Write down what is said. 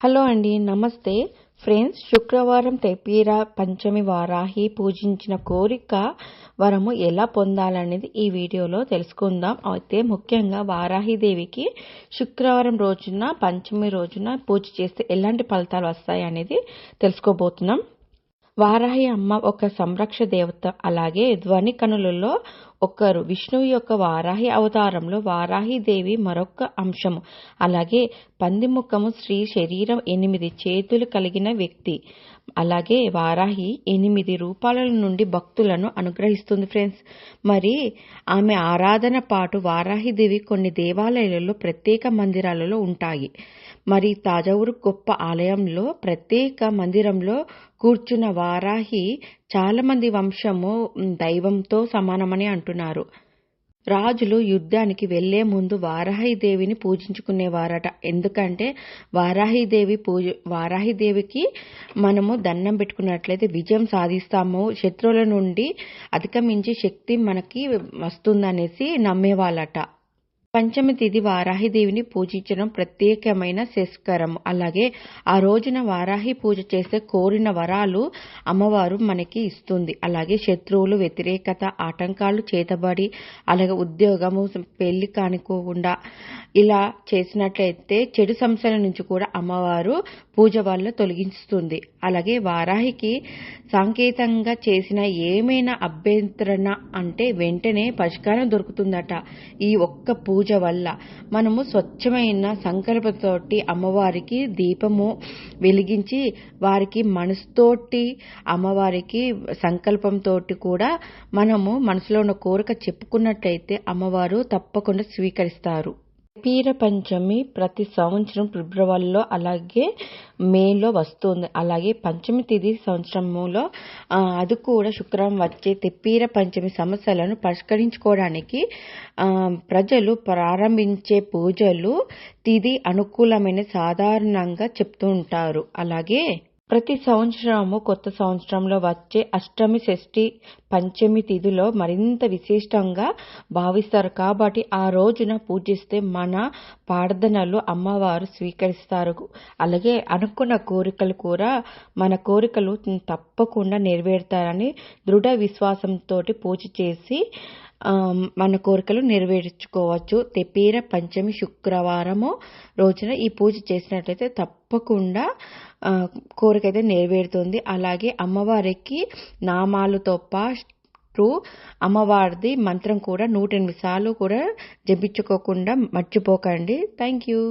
Hello అండి నమస్తే. Friends శుక్రవారం తెపీర పంచమి వారాహి పూజించిన కోరిక వరము ఎలా పొందాలనేది ఈ వీడియోలో తెలుసుకుందాం. అయితే ముఖ్యంగా వారాహిదేవికి శుక్రవారం రోజున పంచమి రోజున పూజ చేస్తే ఎలాంటి ఫలితాలు వస్తాయి అనేది తెలుసుకోబోతున్నాం. వారాహి అమ్మ ఒక సంరక్ష దేవత అలాగే ధ్వని కనులలో ఒకరు విష్ణువు యొక్క వారాహి అవతారంలో వారాహి దేవి మరొక అంశము. అలాగే పందిముఖము శ్రీ శరీరం ఎనిమిది. చేతులు కలిగిన వ్యక్తి. అలాగే వారాహి ఎనిమిది రూపాల నుండి భక్తులను అనుగ్రహిస్తుంది ఫ్రెండ్స్. మరి ఆమె ఆరాధన పాటు వారాహిదేవి కొన్ని దేవాలయాలలో ప్రత్యేక మందిరాలలో ఉంటాయి. మరి తాజావూరు గొప్ప ఆలయంలో ప్రత్యేక మందిరంలో కూర్చున్న వారాహి చాలామంది వంశము దైవంతో సమానమని అంటున్నారు. రాజులు యుద్ధానికి వెళ్ళే ముందు వారాహిదేవిని పూజించుకునేవారట. ఎందుకంటే వారాహిదేవి పూజ వారాహిదేవికి మనము దండం పెట్టుకున్నట్లయితే విజయం సాధిస్తాము. శత్రువుల నుండి అధిగమించే శక్తి మనకి వస్తుందనేసి నమ్మేవాళ్ళట. పంచమి తిథి వారాహిదేవిని పూజించడం ప్రత్యేకమైన శస్కరం అలాగే ఆ రోజున వారాహి పూజ చేస్తే కోరిన వరాలు అమ్మవారు మనకి ఇస్తుంది. అలాగే శత్రువులు వ్యతిరేకత ఆటంకాలు చేతబడి అలాగే ఉద్యోగము పెళ్ళి కానికోకుండా ఇలా చేసినట్లయితే చెడు సంస్థల నుంచి కూడా అమ్మవారు పూజ వల్ల తొలగిస్తుంది. అలాగే వారాహికి సాంకేతంగా చేసిన ఏమైనా అభ్యంతరణ అంటే వెంటనే పరిష్కారం దొరుకుతుందట. ఈ ఒక్క పూజ వల్ల మనము స్వచ్ఛమైన సంకల్పతోటి అమ్మవారికి దీపము వెలిగించి వారికి మనసుతోటి అమ్మవారికి సంకల్పంతో కూడా మనము మనసులో ఉన్న కోరిక చెప్పుకున్నట్లయితే అమ్మవారు తప్పకుండా స్వీకరిస్తారు. పీర పంచమి ప్రతి సంవత్సరం ఫిబ్రవరిలో అలాగే మేలో వస్తుంది. అలాగే పంచమి తిథి సంవత్సరంలో అది కూడా శుక్రవారం వచ్చే తెప్పీర పంచమి సమస్యలను పరిష్కరించుకోవడానికి ప్రజలు ప్రారంభించే పూజలు తిథి అనుకూలమైన సాధారణంగా చెప్తూ ఉంటారు అలాగే ప్రతి సంవత్సరము కొత్త సంవత్సరంలో వచ్చే అష్టమి షష్ఠి పంచమి తిథిలో మరింత విశిష్టంగా భావిస్తారు. కాబట్టి ఆ రోజున పూజిస్తే మన ప్రార్థనలు అమ్మవారు స్వీకరిస్తారు. అలాగే అనుకున్న కోరికలు కూడా మన కోరికలు తప్పకుండా నెరవేరుతారని దృఢ విశ్వాసంతో పూజ చేసి మన కోరికలు నెరవేర్చుకోవచ్చు. తెపీర పంచమి శుక్రవారము రోజున ఈ పూజ చేసినట్లయితే తప్పకుండా కోరిక అయితే నెరవేరుతుంది. అలాగే అమ్మవారికి నామాలతో పాటు అమ్మవారిది మంత్రం కూడా నూట ఎనిమిది సార్లు కూడా జపించుకోకుండా మర్చిపోకండి. Thank you.